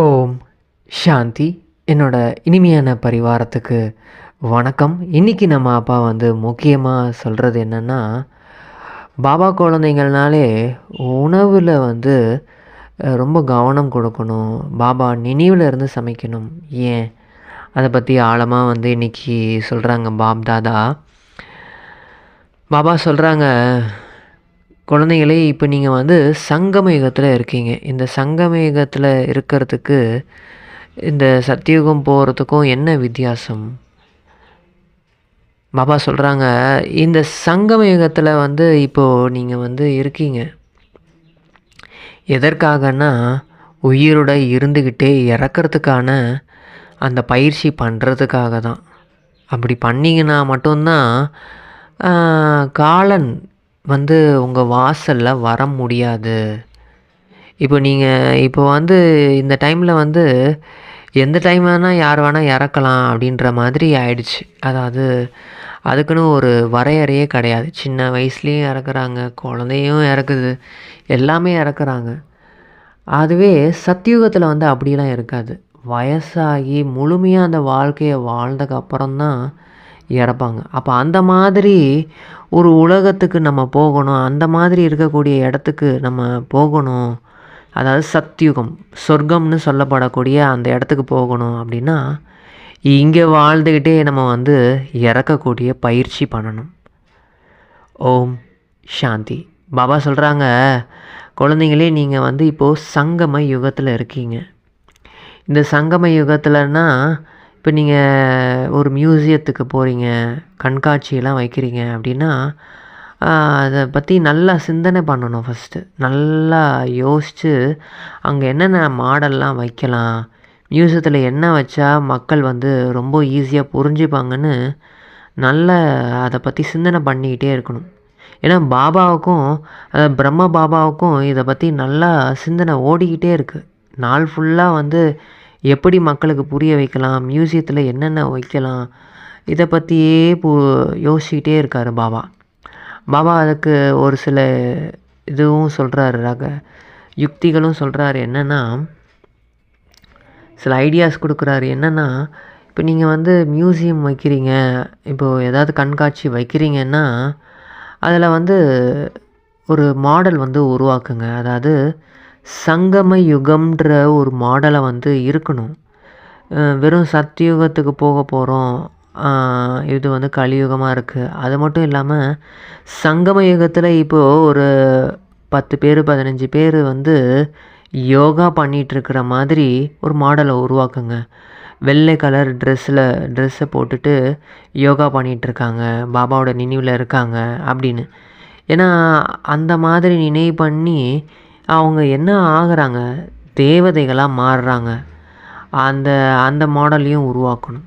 ஓம். சாந்தி. என்னோட இனிமையான பரிவாரத்துக்கு வணக்கம். இன்றைக்கி நம்ம அப்பா வந்து முக்கியமாக சொல்கிறது என்னென்னா பாபா குழந்தைங்கள்னாலே உணவில் வந்து ரொம்ப கவனம் கொடுக்கணும். பாபா நினைவில் இருந்து சமைக்கணும். ஏன்? அதை பற்றி ஆழமாக வந்து இன்றைக்கி சொல்கிறாங்க பாப் தாதா. பாபா சொல்கிறாங்க குழந்தைகளே இப்போ நீங்கள் வந்து சங்கம யுகத்தில் இருக்கீங்க. இந்த சங்கம யுகத்தில் இருக்கிறதுக்கு இந்த சத்தியுகம் போகிறதுக்கும் என்ன வித்தியாசம்? பாபா சொல்கிறாங்க இந்த சங்கம யுகத்தில் வந்து இப்போது நீங்கள் வந்து இருக்கீங்க. எதற்காகன்னா உயிரோட இருந்துக்கிட்டே இறக்கிறதுக்கான அந்த பயிற்சி பண்ணுறதுக்காக தான் அப்படி பண்ணிங்கன்னா மட்டும்தான் காலன் வந்து உங்கள் வாசலில் வர முடியாது. இப்போ நீங்கள் இப்போ வந்து இந்த டைமில் வந்து எந்த டைம் வேணால் யார் வேணால் இறக்கலாம் அப்படின்ற மாதிரி ஆயிடுச்சு. அதாவது அதுக்குன்னு ஒரு வரையறையே கிடையாது. சின்ன வயசுலேயும் இறக்குறாங்க குழந்தையும் இறக்குது எல்லாமே இறக்குறாங்க. அதுவே சத்தியுகத்தில் வந்து அப்படிலாம் இருக்காது. வயசாகி முழுமையாக அந்த வாழ்க்கையை வாழ்ந்ததுக்கப்புறம் தான் இறப்பாங்க. அப்போ அந்த மாதிரி ஒரு உலகத்துக்கு நம்ம போகணும் அந்த மாதிரி இருக்கக்கூடிய இடத்துக்கு நம்ம போகணும். அதாவது சத்தியுகம் சொர்க்கம்னு சொல்லப்படக்கூடிய அந்த இடத்துக்கு போகணும் அப்படின்னா இங்கே வாழ்ந்துக்கிட்டே நம்ம வந்து இறக்கக்கூடிய பயிற்சி பண்ணணும். ஓம் சாந்தி. பாபா சொல்கிறாங்க குழந்தைங்களே நீங்கள் வந்து இப்போது சங்கம யுகத்தில் இருக்கீங்க. இந்த சங்கம யுகத்தில்னா இப்போ நீங்கள் ஒரு மியூசியத்துக்கு போகிறீங்க கண்காட்சியெல்லாம் வைக்கிறீங்க அப்படின்னா அதை பற்றி நல்லா சிந்தனை பண்ணணும் ஃபஸ்ட்டு நல்லா யோசித்து அங்கே என்னென்ன மாடல்லாம் வைக்கலாம் மியூசியத்தில் என்ன வச்சா மக்கள் வந்து ரொம்ப ஈஸியாக புரிஞ்சுப்பாங்கன்னு நல்ல அதை பற்றி சிந்தனை பண்ணிக்கிட்டே இருக்கணும். ஏன்னா பாபாவுக்கும் அதாவது பிரம்ம பாபாவுக்கும் இதை பற்றி நல்லா சிந்தனை ஓடிக்கிட்டே இருக்குது நாள் ஃபுல்லாக வந்து எப்படி மக்களுக்கு புரிய வைக்கலாம்? மியூசியத்தில் என்னென்ன வைக்கலாம்? இதை பற்றியே பு யோசிக்கிட்டே இருக்கார் பாபா. பாபா அதுக்கு ஒரு சில இதுவும் சொல்கிறாரு ரக யுக்திகளும் சொல்கிறாரு என்னென்னா சில ஐடியாஸ் கொடுக்குறாரு. என்னென்னா இப்போ நீங்கள் வந்து மியூசியம் வைக்கிறீங்க இப்போது ஏதாவது கண்காட்சி வைக்கிறீங்கன்னா அதில் வந்து ஒரு மாடல் வந்து உருவாக்குங்க. அதாவது சங்கம யுகம்ன்ற ஒரு மாடலை வந்து இருக்கணும். வெறும் சத்தியுகத்துக்கு போக போகிறோம் இது வந்து கலியுகமாக இருக்குது அது மட்டும் இல்லாமல் சங்கம யுகத்தில் இப்போது ஒரு பத்து பேர் பதினஞ்சு பேர் வந்து யோகா பண்ணிகிட்ருக்கிற மாதிரி ஒரு மாடலை உருவாக்குங்க. வெள்ளை கலர் ட்ரெஸ்ஸில் ட்ரெஸ்ஸை போட்டுட்டு யோகா பண்ணிகிட்ருக்காங்க இருக்காங்க பாபாவோட நினைவில் இருக்காங்க அப்படின்னு. ஏன்னா அந்த மாதிரி நினைவு பண்ணி அவங்க என்ன ஆகிறாங்க? தேவதைகளாக மாறுறாங்க. அந்த அந்த மாடலையும் உருவாக்கணும்.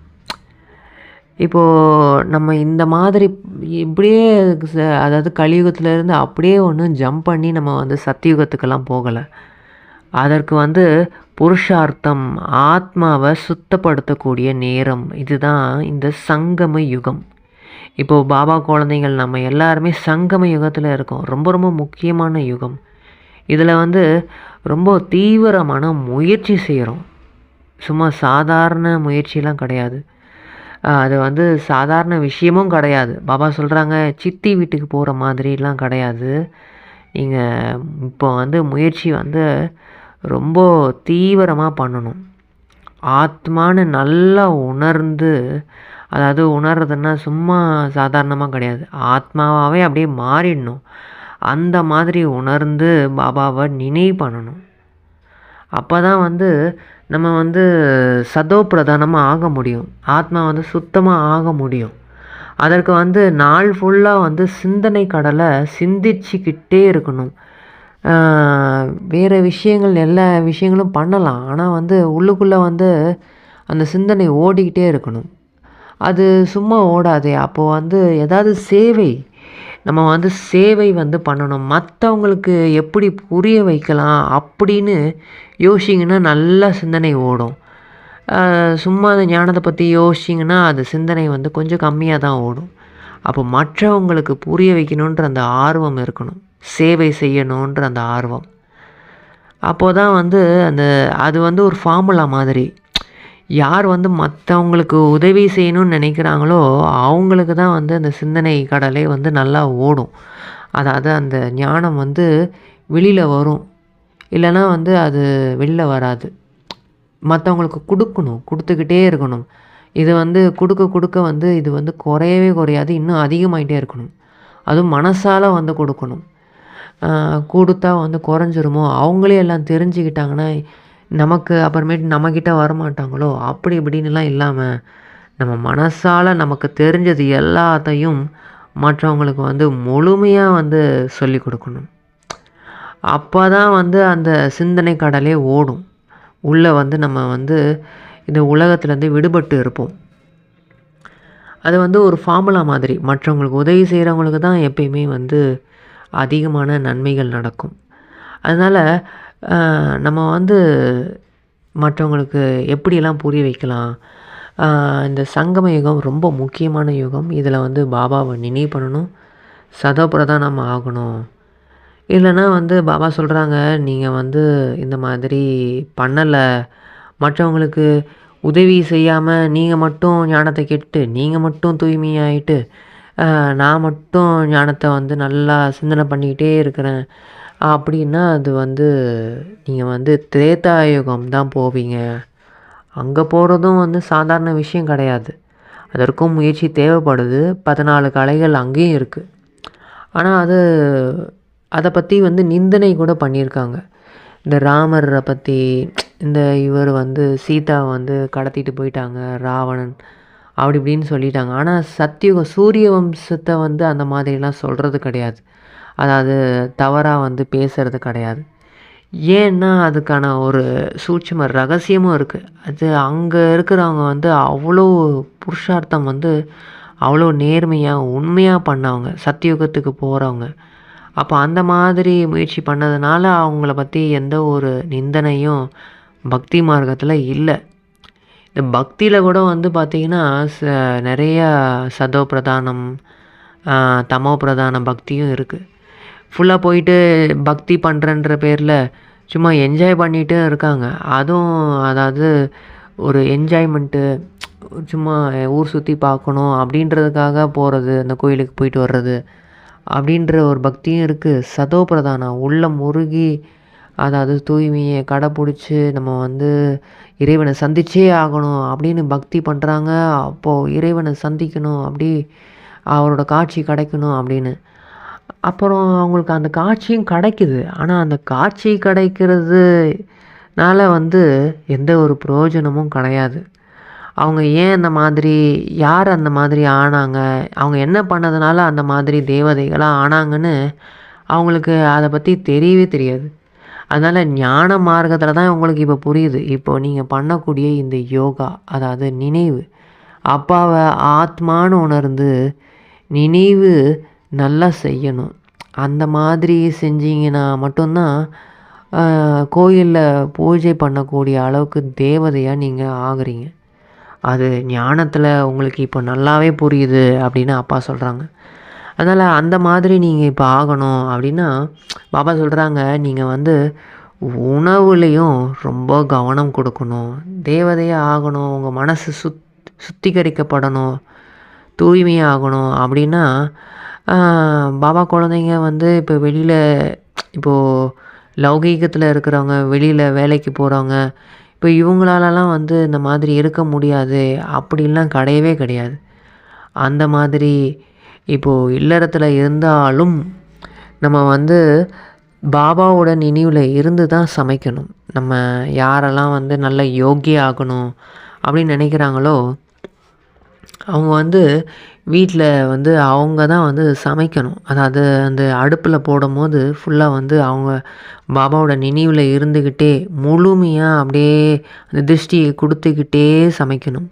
இப்போது நம்ம இந்த மாதிரி இப்படியே ச- அதாவது கலியுகத்துலேருந்து அப்படியே ஒன்றும் ஜம்ப் பண்ணி நம்ம வந்து சத்தியுகத்துக்கெல்லாம் போகலை. அதற்கு வந்து புருஷார்த்தம் ஆத்மாவை சுத்தப்படுத்தக்கூடிய நேரம். இதுதான் இந்த சங்கம யுகம். இப்போது பாபா குழந்தைகள் நம்ம எல்லாருமே சங்கம யுகத்தில் இருக்கோம். ரொம்ப ரொம்ப முக்கியமான யுகம். இதில் வந்து ரொம்ப தீவிரமான முயற்சி செய்கிறோம். சும்மா சாதாரண முயற்சிலாம் கிடையாது. அது வந்து சாதாரண விஷயமும் கிடையாது. பாபா சொல்கிறாங்க சித்தி வீட்டுக்கு போகிற மாதிரிலாம் கிடையாது. நீங்கள் இப்போ வந்து முயற்சி வந்து ரொம்ப தீவிரமாக பண்ணணும். ஆத்மான்னு நல்லா உணர்ந்து அதாவது உணர்றதுன்னா சும்மா சாதாரணமாக கிடையாது. ஆத்மாவாகவே அப்படியே மாறிடணும். அந்த மாதிரி உணர்ந்து பாபாவை நினைவு பண்ணணும். அப்போ தான் வந்து நம்ம வந்து சதோ பிரதானமாக ஆக முடியும். ஆத்மா வந்து சுத்தமாக ஆக முடியும். அதற்கு வந்து நாள் ஃபுல்லாக வந்து சிந்தனை கடலை சிந்திச்சுக்கிட்டே இருக்கணும். வேறு விஷயங்கள் எல்லா விஷயங்களும் பண்ணலாம். ஆனால் வந்து உள்ளுக்குள்ளே வந்து அந்த சிந்தனை ஓடிக்கிட்டே இருக்கணும். அது சும்மா ஓடாதே. அப்போது வந்து ஏதாவது சேவை நம்ம வந்து சேவை வந்து பண்ணணும். மற்றவங்களுக்கு எப்படி புரிய வைக்கலாம் அப்படின்னு யோசிச்சிங்கன்னா நல்ல சிந்தனை ஓடும். சும்மா அந்த ஞானத்தை பற்றி யோசிச்சிங்கன்னா அது சிந்தனை வந்து கொஞ்சம் கம்மியாக தான் ஓடும். அப்போ மற்றவங்களுக்கு புரிய வைக்கணுன்ற அந்த ஆர்வம் இருக்கணும். சேவை செய்யணுன்ற அந்த ஆர்வம். அப்போ தான் வந்து அந்த அது வந்து ஒரு ஃபார்முலா மாதிரி. யார் வந்து மற்றவங்களுக்கு உதவி செய்யணும்னு நினைக்கிறாங்களோ அவங்களுக்கு தான் வந்து அந்த சிந்தனை கடலே வந்து நல்லா ஓடும். அதாவது அந்த ஞானம் வந்து வெளியில் வரும். இல்லைன்னா வந்து அது வெளியில் வராது. மற்றவங்களுக்கு கொடுக்கணும் கொடுத்துக்கிட்டே இருக்கணும். இது வந்து கொடுக்க கொடுக்க வந்து இது வந்து குறையவே குறையாது இன்னும் அதிகமாகிட்டே இருக்கணும். அதுவும் மனசால் வந்து கொடுக்கணும். கொடுத்தா வந்து குறைஞ்சிருமோ? அவங்களே எல்லாம் தெரிஞ்சுக்கிட்டாங்கன்னா நமக்கு அப்புறமேட்டு நம்மக்கிட்ட வரமாட்டாங்களோ? அப்படி இப்படின்லாம் இல்லாமல் நம்ம மனசால் நமக்கு தெரிஞ்சது எல்லாத்தையும் மற்றவங்களுக்கு வந்து முழுமையாக வந்து சொல்லி கொடுக்கணும். அப்போ தான் வந்து அந்த சிந்தனை கடலே ஓடும். உள்ளே வந்து நம்ம வந்து இந்த உலகத்துலேருந்து விடுபட்டு இருப்போம். அது வந்து ஒரு ஃபார்முலா மாதிரி. மற்றவங்களுக்கு உதவி செய்கிறவங்களுக்கு தான் எப்பயுமே வந்து அதிகமான நன்மைகள் நடக்கும். அதனால் நம்ம வந்து மற்றவங்களுக்கு எப்படியெல்லாம் புரிய வைக்கலாம்? இந்த சங்கம யுகம் ரொம்ப முக்கியமான யுகம். இதில் வந்து பாபாவை நினைவு பண்ணணும். சதோபிரதானம் ஆகணும். இல்லைன்னா வந்து பாபா சொல்கிறாங்க நீங்கள் வந்து இந்த மாதிரி பண்ணலை. மற்றவங்களுக்கு உதவி செய்யாமல் நீங்கள் மட்டும் ஞானத்தை கெட்டு நீங்கள் மட்டும் தூய்மையாயிட்டு நான் மட்டும் ஞானத்தை வந்து நல்லா சிந்தனை பண்ணிக்கிட்டே இருக்கிறேன். அப்படின்னா அது வந்து நீங்கள் வந்து திரேதாயுகம் தான் போவீங்க. அங்கே போகிறதும் வந்து சாதாரண விஷயம் கிடையாது. அதற்கும் முயற்சி தேவைப்படுது. பதினாலு கலைகள் அங்கேயும் இருக்குது ஆனால் அது அதை பற்றி வந்து நிந்தனை கூட பண்ணியிருக்காங்க. இந்த ராமரை பற்றி இந்த இவர் வந்து சீதா வந்து கடத்திட்டு போயிட்டாங்க ராவணன் அப்படி இப்படின்னு சொல்லிட்டாங்க. ஆனால் சத்தியுகம் சூரிய வம்சத்தை வந்து அந்த மாதிரிலாம் சொல்கிறது கிடையாது. அதாவது தவறாக வந்து பேசுகிறது கிடையாது. ஏன்னா அதுக்கான ஒரு சூட்சம ரகசியமும் இருக்குது அது அங்கே இருக்கிறவங்க வந்து அவ்வளோ புருஷார்த்தம் வந்து அவ்வளோ நேர்மையாக உண்மையாக பண்ணவங்க சத்தியுகத்துக்கு போகிறவங்க அப்போ அந்த மாதிரி முயற்சி பண்ணதுனால அவங்கள பற்றி எந்த ஒரு நிந்தனையும் பக்தி மார்க்கத்தில் இல்லை. இந்த பக்தியில் கூட வந்து பார்த்திங்கன்னா ச நிறையா சதோ பிரதானம் தமோ பிரதான பக்தியும் இருக்குது ஃபுல்லாக போயிட்டு பக்தி பண்ணுறன்ற பேரில் சும்மா என்ஜாய் பண்ணிகிட்டு இருக்காங்க. அதுவும் அதாவது ஒரு என்ஜாய்மெண்ட்டு சும்மா ஊர் சுற்றி பார்க்கணும் அப்படின்றதுக்காக போகிறது அந்த கோயிலுக்கு போயிட்டு வர்றது அப்படின்ற ஒரு பக்தியும் இருக்குது சதோ பிரதானம் உள்ள முருகி அதாவது தூய்மையை கடைப்பிடிச்சி நம்ம வந்து இறைவனை சந்திச்சே ஆகணும் அப்படின்னு பக்தி பண்ணுறாங்க அப்போது இறைவனை சந்திக்கணும் அப்படி அவரோட காட்சி கிடைக்கணும் அப்படின்னு. அப்புறம் அவங்களுக்கு அந்த காட்சியும் கிடைக்குது. ஆனால் அந்த காட்சி கிடைக்கிறதுனால வந்து எந்த ஒரு பிரயோஜனமும் கிடையாது. அவங்க ஏன் அந்த மாதிரி யார் அந்த மாதிரி ஆனாங்க? அவங்க என்ன பண்ணதுனால அந்த மாதிரி தேவதைகளாக ஆனாங்கன்னு அவங்களுக்கு அதை பற்றி தெரியவே தெரியாது. அதனால் ஞான மார்க்கத்தில் தான் உங்களுக்கு இப்போ புரியுது. இப்போது நீங்கள் பண்ணக்கூடிய இந்த யோகா அதாவது நினைவு அப்பாவை ஆத்மான்னு உணர்ந்து நினைவு நல்லா செய்யணும். அந்த மாதிரி செஞ்சீங்கன்னா மட்டும்தான் கோயிலில் பூஜை பண்ணக்கூடிய அளவுக்கு தேவதையாக நீங்கள் ஆகுறீங்க. அது ஞானத்தில் உங்களுக்கு இப்போ நல்லாவே புரியுது அப்படின்னு அப்பா சொல்கிறாங்க அதனால் அந்த மாதிரி நீங்கள் இப்போ ஆகணும் அப்படின்னா பாபா சொல்கிறாங்க நீங்கள் வந்து உணவுலேயும் ரொம்ப கவனம் கொடுக்கணும். தேவதையாக ஆகணும் உங்கள் மனசு சுத் சுத்திகரிக்கப்படணும் தூய்மையாகணும் அப்படின்னா பாபா குழந்தைங்க வந்து இப்போ வெளியில் இப்போது லௌகீகத்தில் இருக்கிறவங்க வெளியில் வேலைக்கு போகிறவங்க இப்போ இவங்களாலலாம் வந்து இந்த மாதிரி இருக்க முடியாது. அப்படின்லாம் கிடையவே கிடையாது. அந்த மாதிரி இப்போது இல்லறத்தில் இருந்தாலும் நம்ம வந்து பாபாவோட நினைவில் இருந்து தான் சமைக்கணும். நம்ம யாரெல்லாம் வந்து நல்ல யோகிய ஆகணும் அப்படின்னு நினைக்கிறாங்களோ அவங்க வந்து வீட்டில் வந்து அவங்க தான் வந்து சமைக்கணும். அதாவது அந்த அடுப்பில் போடும்போது ஃபுல்லாக வந்து அவங்க பாபாவோட நினைவில் இருந்துக்கிட்டே முழுமையாக அப்படியே அந்த திருஷ்டியை கொடுத்துக்கிட்டே சமைக்கணும்.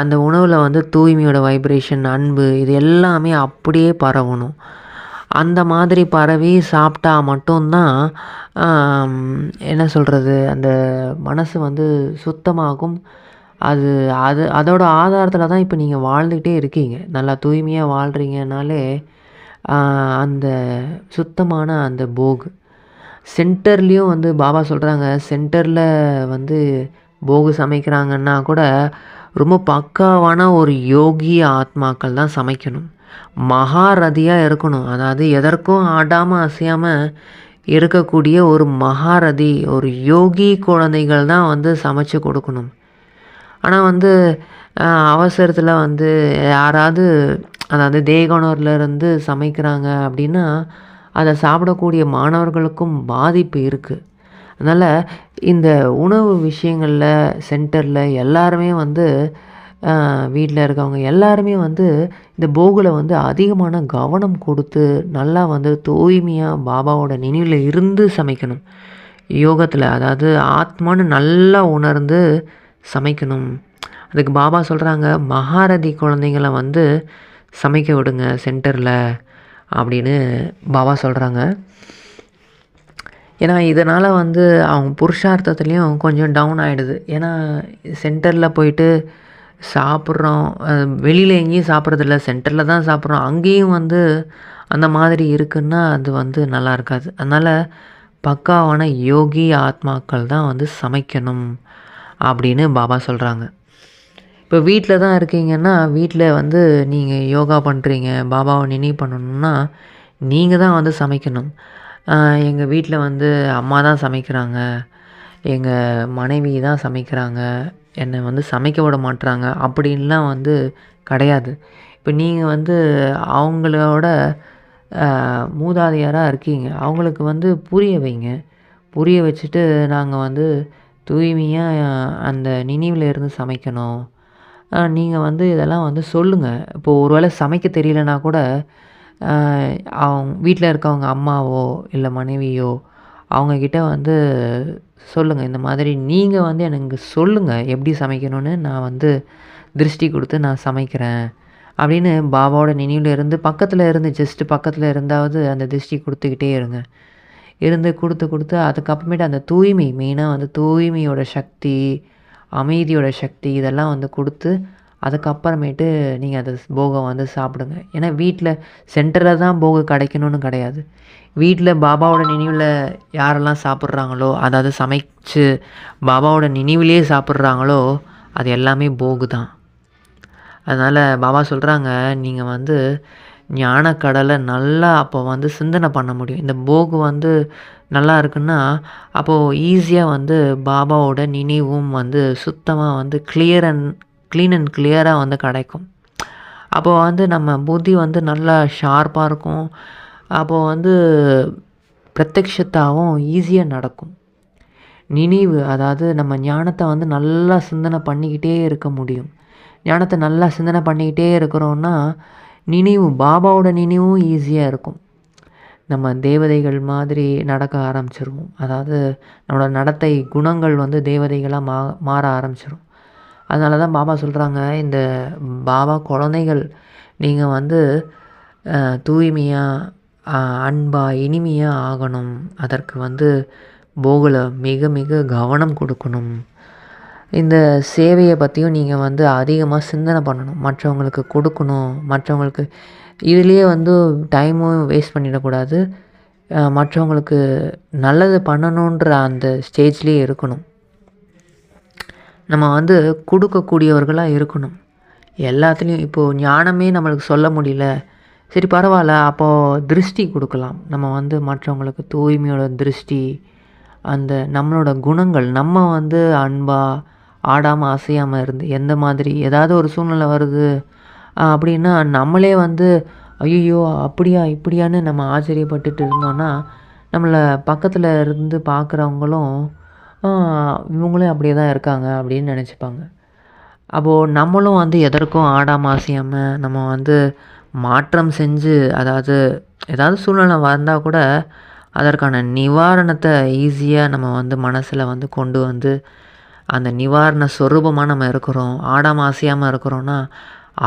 அந்த உணவில் வந்து தூய்மையோட வைப்ரேஷன் அன்பு இது எல்லாமே அப்படியே பரவணும். அந்த மாதிரி பரவி சாப்பிட்டா மட்டும்தான் என்ன சொல்கிறது அந்த மனசு வந்து சுத்தமாகும். அது அது அதோட ஆதாரத்தில் தான் இப்போ நீங்கள் வாழ்ந்துக்கிட்டே இருக்கீங்க. நல்லா தூய்மையாக வாழ்கிறீங்கனாலே அந்த சுத்தமான அந்த போகு. சென்டர்லேயும் வந்து பாபா சொல்கிறாங்க சென்டரில் வந்து போகு சமைக்கிறாங்கன்னா கூட ரொம்ப பக்காவான ஒரு யோகி ஆத்மாக்கள் தான் சமைக்கணும். மகாரதியாக இருக்கணும். அதாவது எதற்கும் ஆடாமல் அசையாமல் இருக்கக்கூடிய ஒரு மகாரதி ஒரு யோகி குழந்தைகள் தான் வந்து சமைச்சு கொடுக்கணும். ஆனால் வந்து அவசரத்தில் வந்து யாராவது அதாவது தேகனூரில் இருந்து சமைக்கிறாங்க அப்படின்னா அதை சாப்பிடக்கூடிய மாணவர்களுக்கும் பாதிப்பு இருக்குது அதனால் இந்த உணவு விஷயங்களில் சென்டரில் எல்லாருமே வந்து வீட்டில் இருக்கவங்க எல்லாருமே வந்து இந்த போகில் வந்து அதிகமான கவனம் கொடுத்து நல்லா வந்து தூய்மையாக பாபாவோட நினைவில் இருந்து சமைக்கணும். யோகத்தில் அதாவது ஆத்மான்னு நல்லா உணர்ந்து சமைக்கணும். அதுக்கு பாபா சொல்கிறாங்க மகாரதி குழந்தைங்கள வந்து சமைக்க விடுங்க சென்டரில் அப்படின்னு பாபா சொல்கிறாங்க ஏன்னா இதனால் வந்து அவங்க புருஷார்த்தத்துலேயும் கொஞ்சம் டவுன் ஆகிடுது ஏன்னா சென்டரில் போயிட்டு சாப்பிட்றோம். வெளியில் எங்கேயும் சாப்பிட்றதில்ல. சென்டரில் தான் சாப்பிட்றோம். அங்கேயும் வந்து அந்த மாதிரி இருக்குன்னா அது வந்து நல்லா இருக்காது. அதனால் பக்காவான யோகி ஆத்மாக்கள் தான் வந்து சமைக்கணும். அப்படின்னு பாபா சொல்கிறாங்க இப்போ வீட்டில் தான் இருக்கீங்கன்னா வீட்டில் வந்து நீங்கள் யோகா பண்ணுறீங்க பாபாவை நினைவு பண்ணணும்னா நீங்கள் தான் வந்து சமைக்கணும். எங்கள் வீட்டில் வந்து அம்மா தான் சமைக்கிறாங்க. எங்கள் மனைவி தான் சமைக்கிறாங்க. என்னை வந்து சமைக்க விட மாட்டுறாங்க அப்படின்லாம் வந்து கிடையாது. இப்போ நீங்கள் வந்து அவங்களோட மூதாதையாராக இருக்கீங்க. அவங்களுக்கு வந்து புரிய வைங்க. புரிய வச்சுட்டு நாங்கள் வந்து தூய்மையாக அந்த நினைவில் இருந்து சமைக்கணும். நீங்கள் வந்து இதெல்லாம் வந்து சொல்லுங்கள் இப்போது ஒரு வேளை சமைக்க தெரியலனா கூட அவங்க வீட்டில் இருக்கவங்க அம்மாவோ இல்லை மனைவியோ அவங்கக்கிட்ட வந்து சொல்லுங்கள் இந்த மாதிரி நீங்கள் வந்து எனக்கு சொல்லுங்கள் எப்படி சமைக்கணும்னு நான் வந்து திருஷ்டி கொடுத்து நான் சமைக்கிறேன். அப்படின்னு பாபாவோட நினைவில் இருந்து பக்கத்தில் இருந்து ஜஸ்ட்டு பக்கத்தில் இருந்தாவது அந்த திருஷ்டி கொடுத்துக்கிட்டே இருங்க. இருந்து கொடுத்து கொடுத்து அதுக்கப்புறமேட்டு அந்த தூய்மை மெயினாக வந்து தூய்மையோட சக்தி அமைதியோட சக்தி இதெல்லாம் வந்து கொடுத்து அதுக்கப்புறமேட்டு நீங்கள் அதை போகம் வந்து சாப்பிடுங்க. ஏன்னா வீட்டில் சென்டரில் தான் போகம் கிடைக்கணும்னு கிடையாது. வீட்டில் பாபாவோட நினைவில் யாரெல்லாம் சாப்பிட்றாங்களோ அதாவது சமைச்சு பாபாவோட நினைவிலேயே சாப்பிட்றாங்களோ அது எல்லாமே போகு தான் அதனால் பாபா சொல்கிறாங்க நீங்கள் வந்து ஞானக்கடலை நல்லா அப்போ வந்து சிந்தனை பண்ண முடியும். இந்த போகு வந்து நல்லா இருக்குன்னா அப்போது ஈஸியாக வந்து பாபாவோட நினைவும் வந்து சுத்தமாக வந்து கிளியர் அண்ட் க்ளீன் அண்ட் கிளியராக வந்து கிடைக்கும். அப்போது வந்து நம்ம புத்தி வந்து நல்லா ஷார்ப்பாக இருக்கும். அப்போது வந்து பிரத்யக்ஷத்தாகவும் ஈஸியாக நடக்கும். நினைவு அதாவது நம்ம ஞானத்தை வந்து நல்லா சிந்தனை பண்ணிக்கிட்டே இருக்க முடியும். ஞானத்தை நல்லா சிந்தனை பண்ணிக்கிட்டே இருக்கிறோன்னா நினைவு பாபாவோட நினைவும் ஈஸியாக இருக்கும். நம்ம தேவதைகள் மாதிரி நடக்க ஆரம்பிச்சிருவோம். அதாவது நம்மளோட நடத்தை குணங்கள் வந்து தேவதைகளாக மா மாற ஆரம்பிச்சிடும் அதனால தான் பாபா சொல்கிறாங்க இந்த பாபா குழந்தைகள் நீங்கள் வந்து தூய்மையாக அன்பாக இனிமையாக ஆகணும். அதற்கு வந்து போகலை மிக மிக கவனம் கொடுக்கணும். இந்த சேவையை பற்றியும் நீங்கள் வந்து அதிகமாக சிந்தனை பண்ணணும். மற்றவங்களுக்கு கொடுக்கணும். மற்றவங்களுக்கு இதுலேயே வந்து டைமும் வேஸ்ட் பண்ணிடக்கூடாது. மற்றவங்களுக்கு நல்லது பண்ணணுன்ற அந்த ஸ்டேஜ்லேயே இருக்கணும். நம்ம வந்து கொடுக்கக்கூடியவர்களாக இருக்கணும். எல்லாத்துலேயும் இப்போது ஞானமே நம்மளுக்கு சொல்ல முடியல. சரி பரவாயில்ல. அப்போது திருஷ்டி கொடுக்கலாம். நம்ம வந்து மற்றவங்களுக்கு தூய்மையோட திருஷ்டி அந்த நம்மளோட குணங்கள் நம்ம வந்து அன்பாக ஆடாமல் அசையாமல் இருந்து எந்த மாதிரி ஏதாவது ஒரு சூழ்நிலை வருது அப்படின்னா நம்மளே வந்து ஐயோ அப்படியா இப்படியான்னு நம்ம ஆச்சரியப்பட்டுட்டு இருந்தோன்னா நம்மளை பக்கத்தில் இருந்து பார்க்குறவங்களும் இவங்களும் அப்படியே தான் இருக்காங்க அப்படின்னு நினச்சிப்பாங்க. அப்போது நம்மளும் வந்து எதற்கும் ஆடாமல் அசையாமல் நம்ம வந்து மாற்றம் செஞ்சு அதாவது ஏதாவது சூழ்நிலை வந்தால் கூட அதற்கான நிவாரணத்தை ஈஸியாக நம்ம வந்து மனசில் வந்து கொண்டு வந்து அந்த நிவாரண சொரூபமாக நம்ம இருக்கிறோம் ஆடாமல் அசையாமல் இருக்கிறோன்னா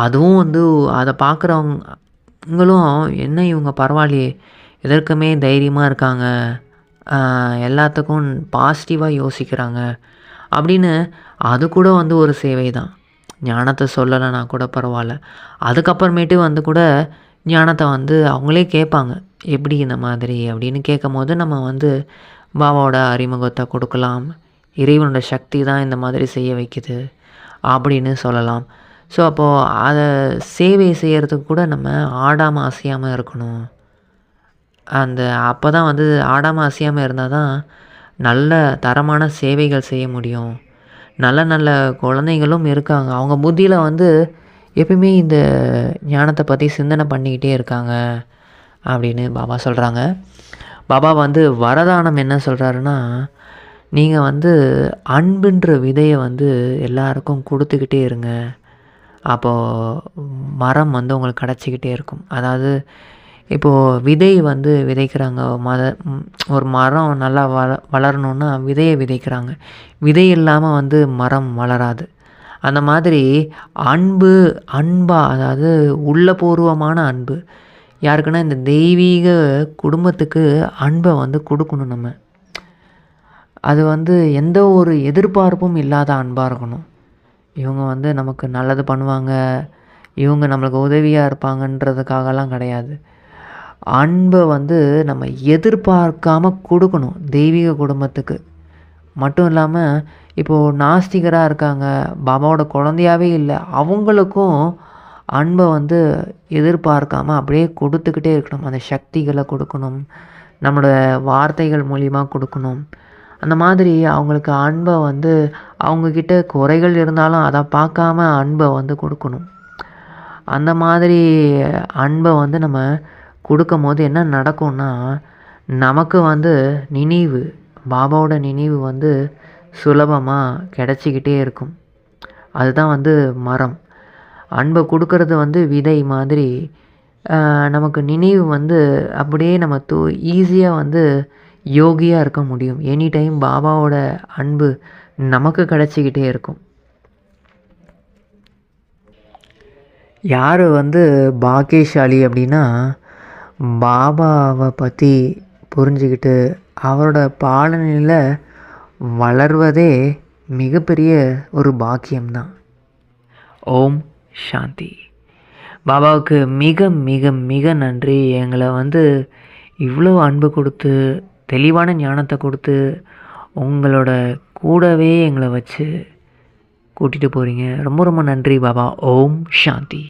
அதுவும் வந்து அதை பார்க்குறவங்களும் என்ன இவங்க பரவாயில்லையே எதற்குமே தைரியமாக இருக்காங்க எல்லாத்துக்கும் பாசிட்டிவாக யோசிக்கிறாங்க அப்படின்னு அது கூட வந்து ஒரு சேவை தான் ஞானத்தை சொல்லலைனா கூட பரவாயில்ல. அதுக்கப்புறமேட்டு வந்து கூட ஞானத்தை வந்து அவங்களே கேட்பாங்க. எப்படி இந்த மாதிரி? அப்படின்னு கேட்கும்போது நம்ம வந்து பாபாவோட அறிமுகத்தை கொடுக்கலாம். இறைவனோட சக்தி தான் இந்த மாதிரி செய்ய வைக்குது அப்படின்னு சொல்லலாம். ஸோ அப்போது அதை சேவை செய்கிறதுக்கு கூட நம்ம ஆடாமல் அசையாமல் இருக்கணும். அந்த அப்போ தான் வந்து ஆடாமல் அசையாமல் இருந்தால் தான் நல்ல தரமான சேவைகள் செய்ய முடியும். நல்ல நல்ல குழந்தைங்களும் இருக்காங்க. அவங்க புத்தியில் வந்து எப்பயுமே இந்த ஞானத்தை பற்றி சிந்தனை பண்ணிக்கிட்டே இருக்காங்க அப்படின்னு பாபா சொல்கிறாங்க பாபா வந்து வரதானம் என்ன சொல்கிறாருன்னா நீங்கள் வந்து அன்புன்ற விதையை வந்து எல்லாருக்கும் கொடுத்துக்கிட்டே இருங்க. அப்போது மரம் வந்து உங்களுக்கு கிடச்சிக்கிட்டே இருக்கும். அதாவது இப்போது விதை வந்து விதைக்கிறாங்க. மத ஒரு மரம் நல்லா வள வளரணுன்னா விதையை விதைக்கிறாங்க. விதை இல்லாமல் வந்து மரம் வளராது. அந்த மாதிரி அன்பு அன்பா அதாவது உள்ளபூர்வமான அன்பு. யாருக்குன்னா இந்த தெய்வீக குடும்பத்துக்கு அன்பை வந்து கொடுக்கணும் நம்ம. அது வந்து எந்த ஒரு எதிர்பார்ப்பும் இல்லாத அன்பாக இருக்கணும். இவங்க வந்து நமக்கு நல்லது பண்ணுவாங்க. இவங்க நம்மளுக்கு உதவியாக இருப்பாங்கன்றதுக்காகலாம் கிடையாது. அன்பை வந்து நம்ம எதிர்பார்க்காம கொடுக்கணும் தெய்வீக குடும்பத்துக்கு. மட்டும் இல்லாமல் இப்போது நாஸ்திகராக இருக்காங்க. பாபாவோட குழந்தையாவே இல்லை. அவங்களுக்கும் அன்பை வந்து எதிர்பார்க்காம அப்படியே கொடுத்துக்கிட்டே இருக்கணும். அந்த சக்திகளை கொடுக்கணும். நம்மளோட வார்த்தைகள் மூலிமா கொடுக்கணும். அந்த மாதிரி அவங்களுக்கு அன்பை வந்து அவங்கக்கிட்ட குறைகள் இருந்தாலும் அதை பார்க்காம அன்பை வந்து கொடுக்கணும். அந்த மாதிரி அன்பை வந்து நம்ம கொடுக்கும் போது என்ன நடக்கும்னா நமக்கு வந்து நினைவு பாபாவோட நினைவு வந்து சுலபமாக கிடச்சிக்கிட்டே இருக்கும். அதுதான் வந்து மரம். அன்பை கொடுக்கறது வந்து விதை மாதிரி நமக்கு நினைவு வந்து அப்படியே நம்ம தூ ஈஸியாக வந்து யோகியாக இருக்க முடியும். எனி டைம் பாபாவோட அன்பு நமக்கு கிடச்சிக்கிட்டே இருக்கும். யார் வந்து பாக்கியசாலி அப்படின்னா பாபாவை பற்றி புரிஞ்சுக்கிட்டு அவரோட பாலனையில் வளர்வதே மிகப்பெரிய ஒரு பாக்கியம்தான். ஓம் சாந்தி. பாபாவுக்கு மிக மிக மிக நன்றி. எங்களை வந்து இவ்வளோ அன்பு கொடுத்து தெளிவான ஞானத்தை கொடுத்து உங்களோட கூடவே எங்களை வச்சு கூட்டிகிட்டு போகிறீங்க ரொம்ப ரொம்ப நன்றி பாபா. ஓம் சாந்தி.